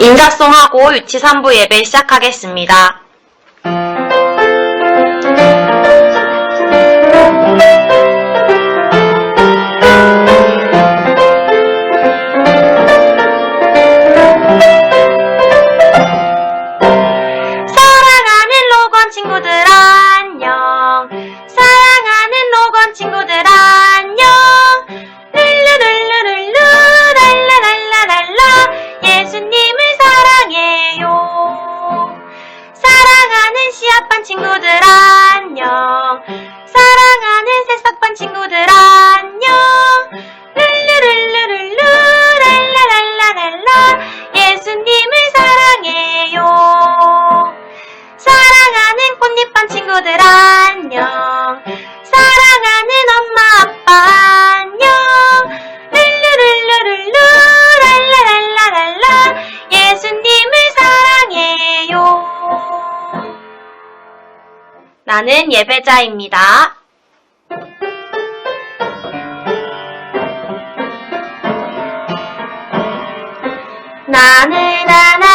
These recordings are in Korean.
인사송하고 유치산부 예배 시작하겠습니다. 나는 예배자입니다. 나는 하나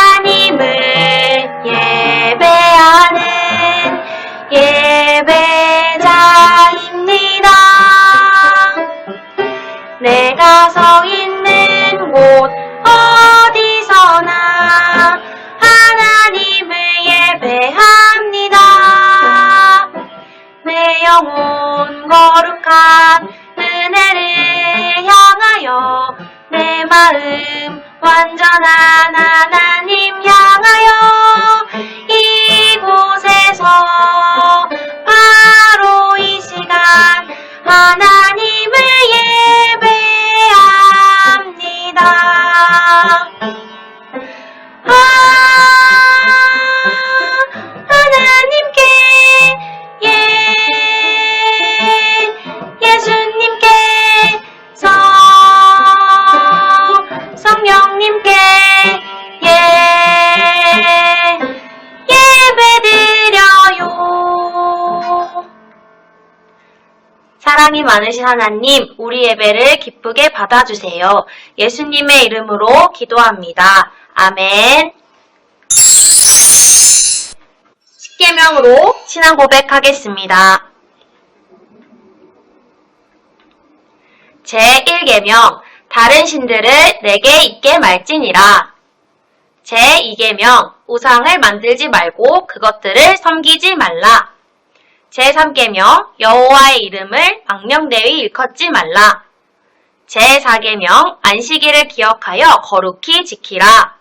많으신 하나님, 우리 예배를 기쁘게 받아주세요. 예수님의 이름으로 기도합니다. 아멘. 십계명으로 신앙 고백하겠습니다. 제1계명, 다른 신들을 내게 있게 말지니라. 제2계명, 우상을 만들지 말고 그것들을 섬기지 말라. 제3계명, 여호와의 이름을 망령되이 일컫지 말라. 제4계명, 안식일을 기억하여 거룩히 지키라.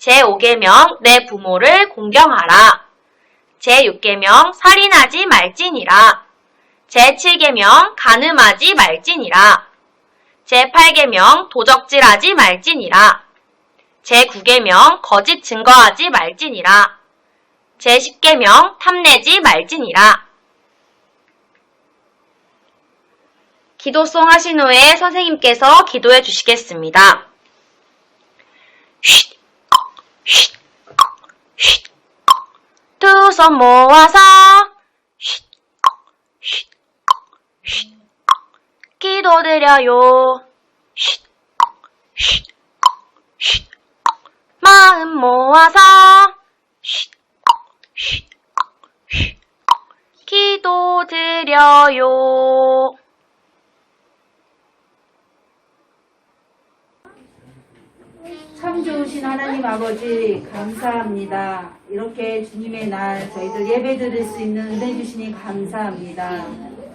제5계명, 내 부모를 공경하라. 제6계명, 살인하지 말지니라. 제7계명, 간음하지 말지니라. 제8계명, 도적질하지 말지니라. 제9계명, 거짓 증거하지 말지니라. 제10계명, 탐내지 말지니라. 기도송 하신 후에 선생님께서 기도해 주시겠습니다. 쉿, 쉿, 쉿. 두 손 모아서. 기도드려요. 마음 모아서. 기도드려요. 참 좋으신 하나님 아버지 감사합니다. 이렇게 주님의 날 저희들 예배 드릴 수 있는 은혜 주시니 감사합니다.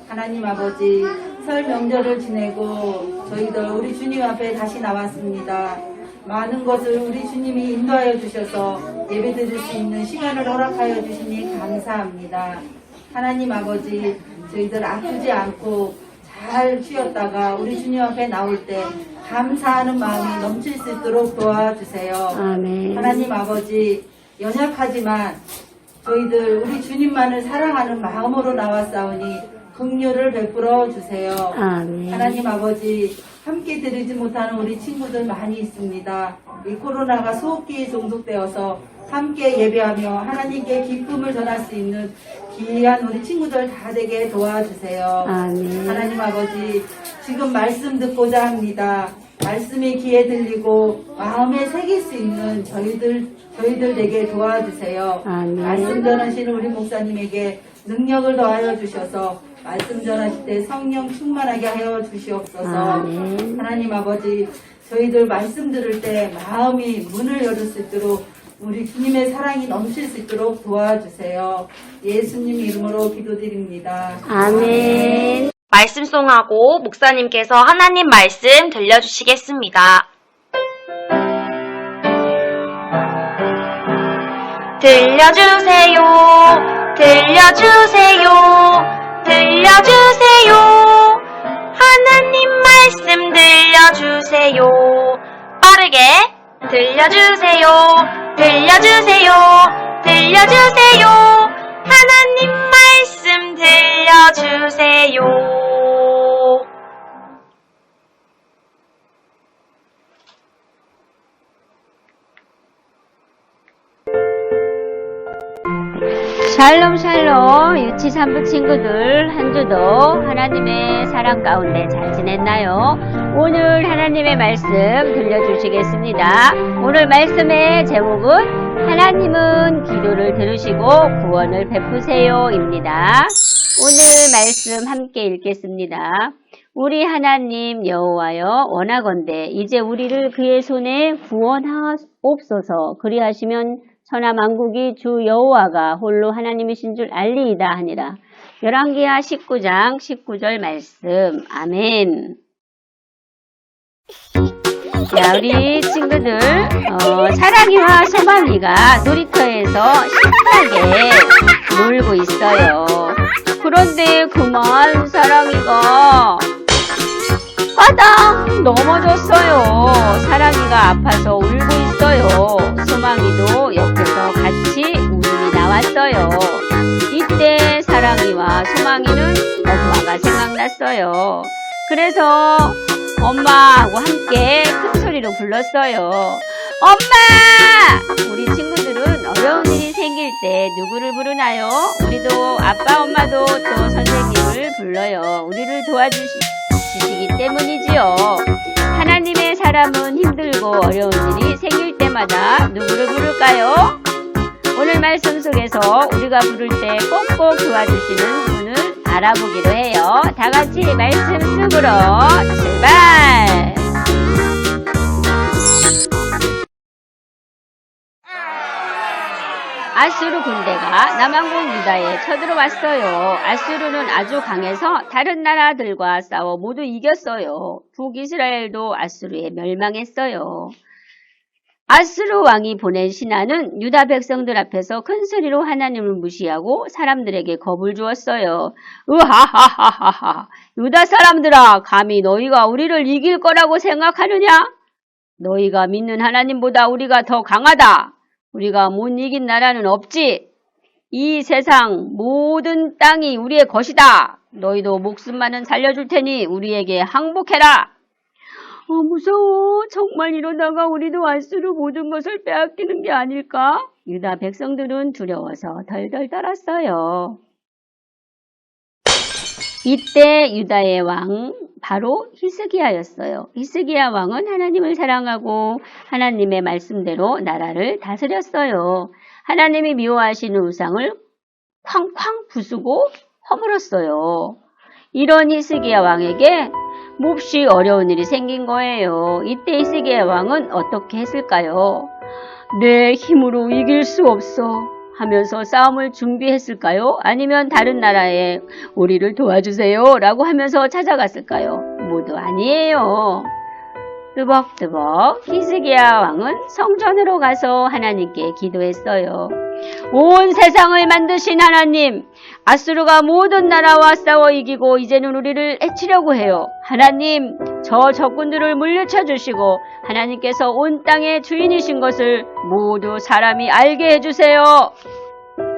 하나님 아버지 설 명절을 지내고 저희들 우리 주님 앞에 다시 나왔습니다. 많은 것을 우리 주님이 인도하여 주셔서 예배 드릴 수 있는 시간을 허락하여 주시니 감사합니다. 하나님 아버지 저희들 아프지 않고 잘 쉬었다가 우리 주님 앞에 나올 때 감사하는 마음이 넘칠 수 있도록 도와주세요. 아멘. 하나님 아버지 연약하지만 저희들 우리 주님만을 사랑하는 마음으로 나왔사오니 긍휼을 베풀어 주세요. 아멘. 하나님 아버지 함께 드리지 못하는 우리 친구들 많이 있습니다. 이 코로나가 수없기에 종속되어서 함께 예배하며 하나님께 기쁨을 전할 수 있는 귀한 우리 친구들 다 되게 도와주세요. 아멘. 하나님 아버지 지금 말씀 듣고자 합니다. 말씀이 귀에 들리고 마음에 새길 수 있는 저희들 저희들 되게 도와주세요. 아멘. 말씀 전하시는 우리 목사님에게 능력을 더하여 주셔서 말씀 전하실 때 성령 충만하게 하여 주시옵소서. 아멘. 하나님 아버지 저희들 말씀 들을 때 마음이 문을 열을 수 있도록 우리 주님의 사랑이 넘칠 수 있도록 도와주세요. 예수님 이름으로 기도드립니다. 아멘. 말씀송하고 목사님께서 하나님 말씀 들려주시겠습니다. 들려주세요, 들려주세요, 들려주세요. 하나님 말씀 들려주세요. 빠르게 들려주세요, 들려주세요, 들려주세요. 하나님 말씀 들려주세요. 샬롬 샬롬 유치 산부 친구들 한 주도 하나님의 사랑 가운데 잘 지냈나요? 오늘 하나님의 말씀 들려주시겠습니다. 오늘 말씀의 제목은 하나님은 기도를 들으시고 구원을 베푸세요입니다. 오늘 말씀 함께 읽겠습니다. 우리 하나님 여호와여 원하건대 이제 우리를 그의 손에 구원하옵소서 그리하시면 천하 만국이 주 여호와가 홀로 하나님이신 줄 알리이다 하니라. 열왕기하 19장 19절 말씀. 아멘. 자, 우리 친구들, 어, 사랑이와 소망이가 놀이터에서 신나게 놀고 있어요. 그런데 그만 사랑이가 바닥 넘어졌어요. 사랑이가 아파서 울고 있어요. 소망이도 같이 울음이 나왔어요. 이때 사랑이와 소망이는 엄마가 생각났어요. 그래서 엄마하고 함께 큰 소리로 불렀어요. 엄마! 우리 친구들은 어려운 일이 생길 때 누구를 부르나요? 우리도 아빠, 엄마도 또 선생님을 불러요. 우리를 도와주시기 때문이지요. 하나님의 사람은 힘들고 어려운 일이 생길 때마다 누구를 부를까요? 오늘 말씀 속에서 우리가 부를 때 꼭꼭 도와주시는 분을 알아보기로 해요. 다 같이 말씀 속으로 출발! 아수르 군대가 남왕국 유다에 쳐들어왔어요. 아수르는 아주 강해서 다른 나라들과 싸워 모두 이겼어요. 북이스라엘도 아수르에 멸망했어요. 아수르 왕이 보낸 신하는 유다 백성들 앞에서 큰 소리로 하나님을 무시하고 사람들에게 겁을 주었어요. 으하하하하하. 유다 사람들아, 감히 너희가 우리를 이길 거라고 생각하느냐? 너희가 믿는 하나님보다 우리가 더 강하다. 우리가 못 이긴 나라는 없지. 이 세상 모든 땅이 우리의 것이다. 너희도 목숨만은 살려줄 테니 우리에게 항복해라. 어, 무서워. 정말 이러다가 우리도 알수록 모든 것을 빼앗기는 게 아닐까? 유다 백성들은 두려워서 덜덜 떨었어요. 이때 유다의 왕 바로 히스기야였어요. 히스기야 왕은 하나님을 사랑하고 하나님의 말씀대로 나라를 다스렸어요. 하나님이 미워하시는 우상을 쾅쾅 부수고 허물었어요. 이런 히스기야 왕에게 몹시 어려운 일이 생긴 거예요. 이때 히스기야 왕은 어떻게 했을까요? 내 힘으로 이길 수 없어 하면서 싸움을 준비했을까요? 아니면 다른 나라에 우리를 도와주세요 라고 하면서 찾아갔을까요? 모두 아니에요. 뜨벅뜨벅 히스기야 왕은 성전으로 가서 하나님께 기도했어요. 온 세상을 만드신 하나님, 아수르가 모든 나라와 싸워 이기고 이제는 우리를 해치려고 해요. 하나님, 저 적군들을 물리쳐 주시고 하나님께서 온 땅의 주인이신 것을 모두 사람이 알게 해주세요.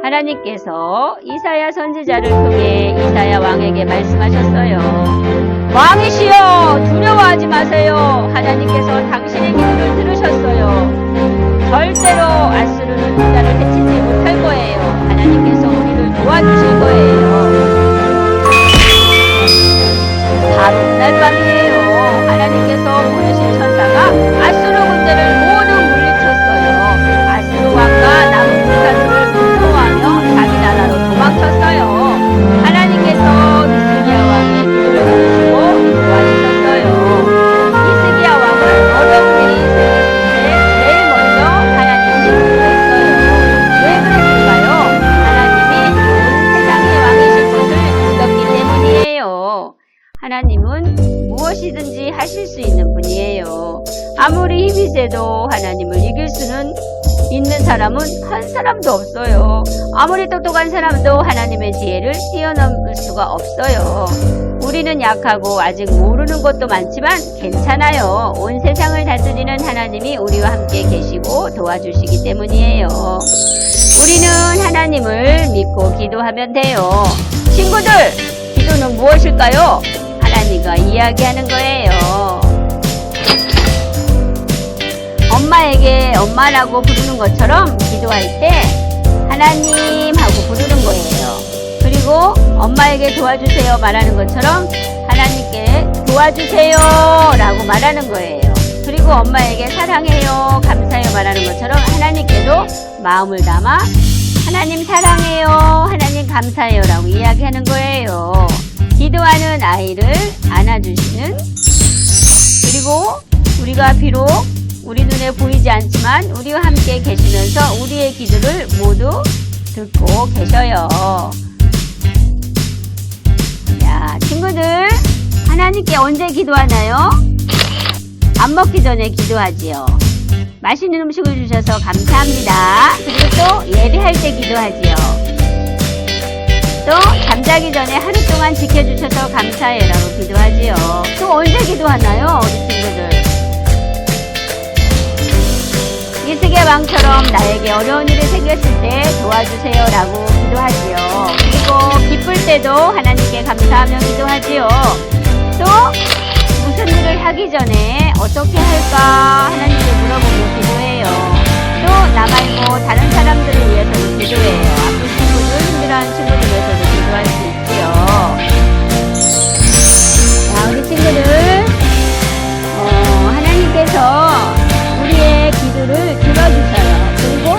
하나님께서 이사야 선지자를 통해 이사야 왕에게 말씀하셨어요. 왕이시여 두려워하지 마세요. 하나님께서 당신의 기도를 들으셨어요. 절대로 아수르는 나라를 해치지 못할 거예요. 하나님께서 우리를 도와주실 거예요. 바로 그날 밤이에요. 하나님께서 보내신 천사가 아수르 세도 하나님을 이길 수는 있는 사람은 한 사람도 없어요. 아무리 똑똑한 사람도 하나님의 지혜를 뛰어넘을 수가 없어요. 우리는 약하고 아직 모르는 것도 많지만 괜찮아요. 온 세상을 다스리는 하나님이 우리와 함께 계시고 도와주시기 때문이에요. 우리는 하나님을 믿고 기도하면 돼요. 친구들, 기도는 무엇일까요? 하나님과 이야기하는 거예요. 엄마에게 엄마라고 부르는 것처럼 기도할 때 하나님 하고 부르는 거예요. 그리고 엄마에게 도와주세요 말하는 것처럼 하나님께 도와주세요 라고 말하는 거예요. 그리고 엄마에게 사랑해요, 감사해요 말하는 것처럼 하나님께도 마음을 담아 하나님 사랑해요, 하나님 감사해요 라고 이야기하는 거예요. 기도하는 아이를 안아주시는 그리고 우리가 비록 우리 눈에 보이지 않지만 우리와 함께 계시면서 우리의 기도를 모두 듣고 계셔요. 자, 친구들, 하나님께 언제 기도하나요? 밥 먹기 전에 기도하지요. 맛있는 음식을 주셔서 감사합니다. 그리고 또 예배할 때 기도하지요. 또 잠자기 전에 하루 동안 지켜주셔서 감사해라고 기도하지요. 또 언제 기도하나요, 우리 친구들? 왕처럼 나에게 어려운 일이 생겼을 때 도와주세요 라고 기도하지요. 그리고 기쁠 때도 하나님께 감사하며 기도하지요. 또 무슨 일을 하기 전에 어떻게 할까 하나님께 물어보고 기도해요. 또 나 말고 다른 사람들을 위해서도 기도해요. 아픈 친구들, 힘들어하는 친구들 위해서도 기도할 수 있지요. 자, 우리 친구들, 어, 하나님께서 우리의 기도를 들어주셔요. 그리고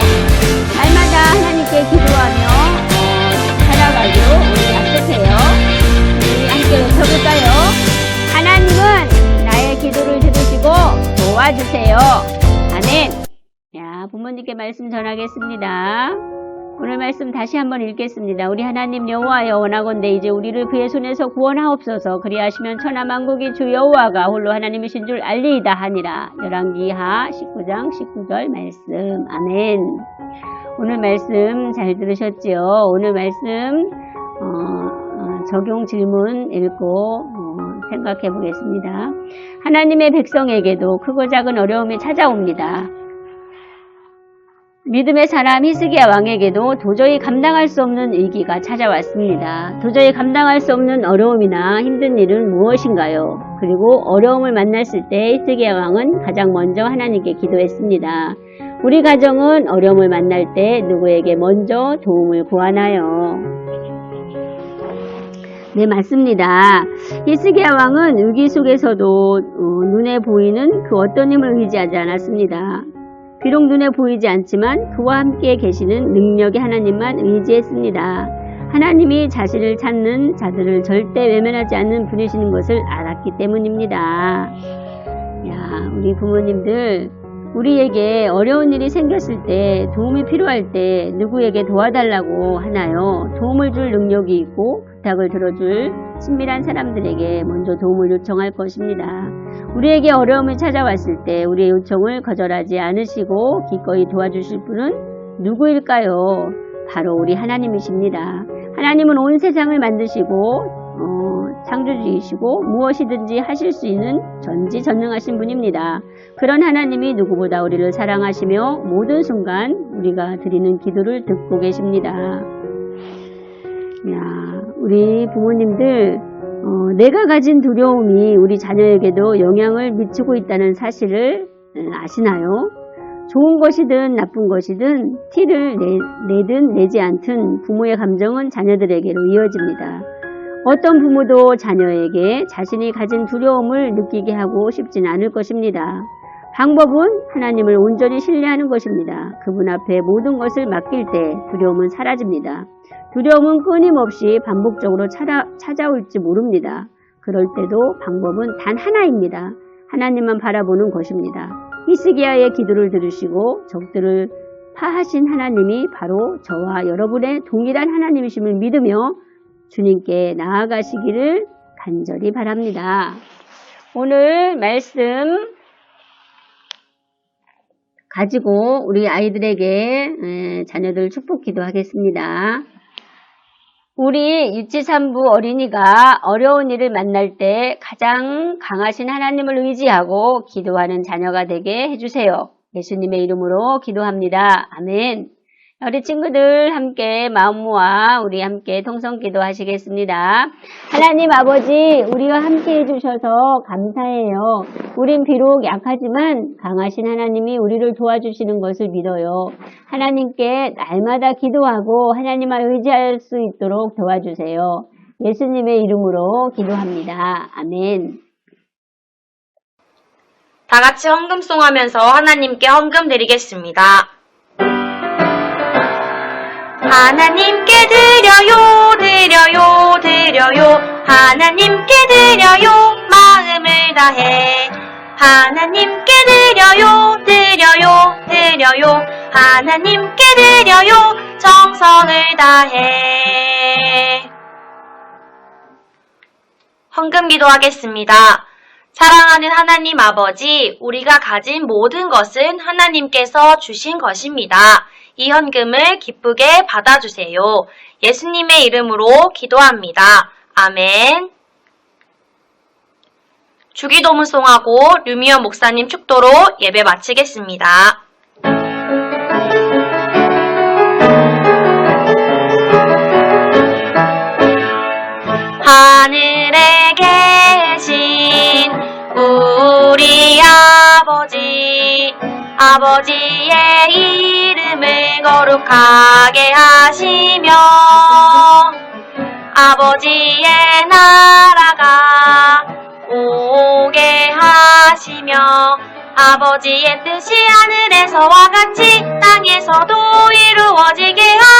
날마다 하나님께 기도하며 어, 살아가기로 우리 약속해요. 우리 함께 외쳐볼까요? 하나님은 나의 기도를 들으시고 도와주세요. 아멘. 야, 부모님께 말씀 전하겠습니다. 오늘 말씀 다시 한번 읽겠습니다. 우리 하나님 여호와여 원하건대 이제 우리를 그의 손에서 구원하옵소서 그리하시면 천하만국이 주 여호와가 홀로 하나님이신 줄 알리이다 하니라. 열왕기하 19장 19절 말씀. 아멘. 오늘 말씀 잘 들으셨지요? 오늘 말씀 어, 어, 적용 질문 읽고 어, 생각해 보겠습니다. 하나님의 백성에게도 크고 작은 어려움이 찾아옵니다. 믿음의 사람 히스기야 왕에게도 도저히 감당할 수 없는 위기가 찾아왔습니다. 도저히 감당할 수 없는 어려움이나 힘든 일은 무엇인가요? 그리고 어려움을 만났을 때 히스기야 왕은 가장 먼저 하나님께 기도했습니다. 우리 가정은 어려움을 만날 때 누구에게 먼저 도움을 구하나요? 네, 맞습니다. 히스기야 왕은 위기 속에서도 어, 눈에 보이는 그 어떤 힘을 의지하지 않았습니다. 비록 눈에 보이지 않지만 그와 함께 계시는 능력의 하나님만 의지했습니다. 하나님이 자신을 찾는 자들을 절대 외면하지 않는 분이시는 것을 알았기 때문입니다. 야, 우리 부모님들 우리에게 어려운 일이 생겼을 때 도움이 필요할 때 누구에게 도와달라고 하나요? 도움을 줄 능력이 있고 부탁을 들어줄 친밀한 사람들에게 먼저 도움을 요청할 것입니다. 우리에게 어려움이 찾아왔을 때 우리의 요청을 거절하지 않으시고 기꺼이 도와주실 분은 누구일까요? 바로 우리 하나님이십니다. 하나님은 온 세상을 만드시고 어, 창조주이시고 무엇이든지 하실 수 있는 전지전능하신 분입니다. 그런 하나님이 누구보다 우리를 사랑하시며 모든 순간 우리가 드리는 기도를 듣고 계십니다. 야, 우리 부모님들 어, 내가 가진 두려움이 우리 자녀에게도 영향을 미치고 있다는 사실을 음, 아시나요? 좋은 것이든 나쁜 것이든 티를 내, 내든 내지 않든 부모의 감정은 자녀들에게로 이어집니다. 어떤 부모도 자녀에게 자신이 가진 두려움을 느끼게 하고 싶진 않을 것입니다. 방법은 하나님을 온전히 신뢰하는 것입니다. 그분 앞에 모든 것을 맡길 때 두려움은 사라집니다. 두려움은 끊임없이 반복적으로 찾아, 찾아올지 모릅니다. 그럴 때도 방법은 단 하나입니다. 하나님만 바라보는 것입니다. 히스기야의 기도를 들으시고 적들을 파하신 하나님이 바로 저와 여러분의 동일한 하나님이심을 믿으며 주님께 나아가시기를 간절히 바랍니다. 오늘 말씀 가지고 우리 아이들에게 에, 자녀들 축복 기도하겠습니다. 우리 유치산부 어린이가 어려운 일을 만날 때 가장 강하신 하나님을 의지하고 기도하는 자녀가 되게 해주세요. 예수님의 이름으로 기도합니다. 아멘. 우리 친구들 함께 마음 모아 우리 함께 통성 기도 하시겠습니다. 하나님 아버지 우리와 함께 해주셔서 감사해요. 우린 비록 약하지만 강하신 하나님이 우리를 도와주시는 것을 믿어요. 하나님께 날마다 기도하고 하나님을 의지할 수 있도록 도와주세요. 예수님의 이름으로 기도합니다. 아멘. 다 같이 헌금송 하면서 하나님께 헌금 드리겠습니다. 하나님께 드려요, 드려요, 드려요. 하나님께 드려요, 마음을 다해. 하나님께 드려요, 드려요, 드려요. 하나님께 드려요, 정성을 다해. 헌금 기도하겠습니다. 사랑하는 하나님 아버지, 우리가 가진 모든 것은 하나님께서 주신 것입니다. 이 현금을 기쁘게 받아주세요. 예수님의 이름으로 기도합니다. 아멘. 주기도문송하고 류미연 목사님 축도로 예배 마치겠습니다. 하늘 아버지, 아버지의 이름을 거룩하게 하시며, 아버지의 나라가 오게 하시며, 아버지의 뜻이 하늘에서와 같이 땅에서도 이루어지게 하소서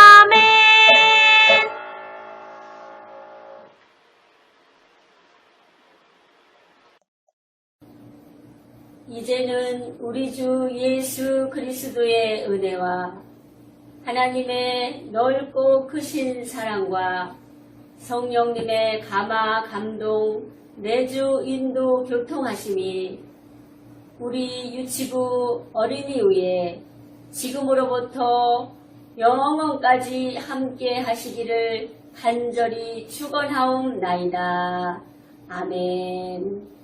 이제는 우리 주 예수 그리스도의 은혜와 하나님의 넓고 크신 사랑과 성령님의 감화 감동 내주 인도 교통하심이 우리 유치부 어린이 위에 지금으로부터 영원까지 함께 하시기를 간절히 축원하옵나이다. 아멘.